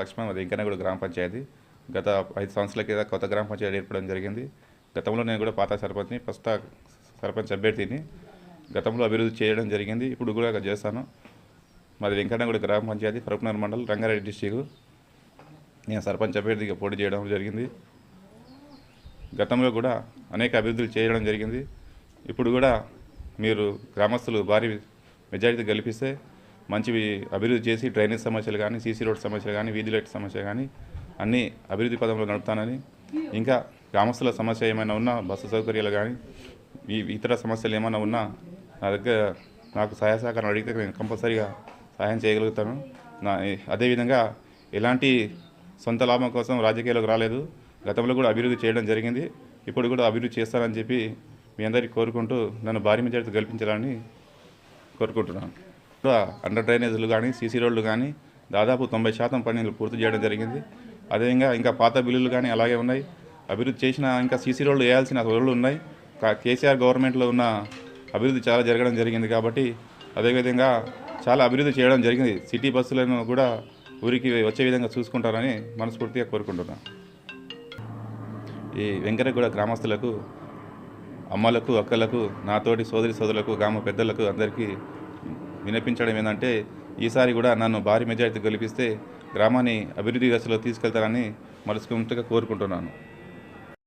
లక్ష్మణ్ మాది ఇంకనగూడ గ్రామ పంచాయతీ. గత ఐదు సంవత్సరాల కింద కొత్త గ్రామ పంచాయతీ ఏర్పడడం జరిగింది. గతంలో నేను కూడా పాత సర్పంచ్ని ప్రస్తుత సర్పంచ్ అభ్యర్థిని గతంలో అభివృద్ధి చేయడం జరిగింది. ఇప్పుడు కూడా చేస్తాను. మాది వెంకటనగూడ గ్రామ పంచాయతీ ఫరూక్నగర్ మండల్ రంగారెడ్డి డిస్టిక్ నేను సర్పంచ్ అభ్యర్థిగా పోటీ చేయడం జరిగింది. గతంలో కూడా అనేక అభివృద్ధులు చేయడం జరిగింది. ఇప్పుడు కూడా మీరు గ్రామస్తులు భారీ మెజారిటీ గెలిపిస్తే మంచివి అభివృద్ధి చేసి డ్రైనేజ్ సమస్యలు కానీ సీసీ రోడ్ సమస్యలు కానీ వీధి లైట్ సమస్య కానీ అన్నీ అభివృద్ధి పదంలో నడుపుతానని. ఇంకా గ్రామస్తుల సమస్య ఏమైనా ఉన్నా బస్సు సౌకర్యాలు కానీ ఈ ఇతర సమస్యలు ఏమైనా ఉన్నా నా దగ్గర నాకు సహాయ సహకారం అడిగితే నేను కంపల్సరీగా సహాయం చేయగలుగుతాను. నా అదేవిధంగా ఎలాంటి సొంత లాభం కోసం రాజకీయాలకు రాలేదు. గతంలో కూడా అభివృద్ధి చేయడం జరిగింది. ఇప్పుడు కూడా అభివృద్ధి చేస్తానని చెప్పి మీ అందరికీ కోరుకుంటూ నన్ను భారీ మెజార్టీ గెలిపించాలని కోరుకుంటున్నాను. అండర్ డ్రైనేజీలు కానీ సీసీ రోడ్లు కానీ దాదాపు తొంభై శాతం పనులు పూర్తి చేయడం జరిగింది. అదేవిధంగా ఇంకా పాత బిల్లులు కానీ అలాగే ఉన్నాయి. అభివృద్ధి చేసిన ఇంకా సీసీ రోడ్లు వేయాల్సిన రోడ్లు ఉన్నాయి. కా- కేసీఆర్ గవర్నమెంట్లో ఉన్న అభివృద్ధి చాలా జరగడం జరిగింది కాబట్టి అదేవిధంగా చాలా అభివృద్ధి చేయడం జరిగింది. సిటీ బస్సులను కూడా ఊరికి వచ్చే విధంగా చూసుకుంటారని మనస్ఫూర్తిగా కోరుకుంటున్నాను ఈ వెంకటగూడ గ్రామస్తులకు అమ్మలకు అక్కలకు నాతోటి సోదరి సోదరులకు గ్రామ పెద్దలకు అందరికీ వినిపించడం ఏంటంటే ఈసారి కూడా నన్ను భారీ మెజారిటీ గెలిపిస్తే గ్రామాన్ని అభివృద్ధి దశలో తీసుకెళ్తారని మనస్ఫూర్తిగా కోరుకుంటున్నాను.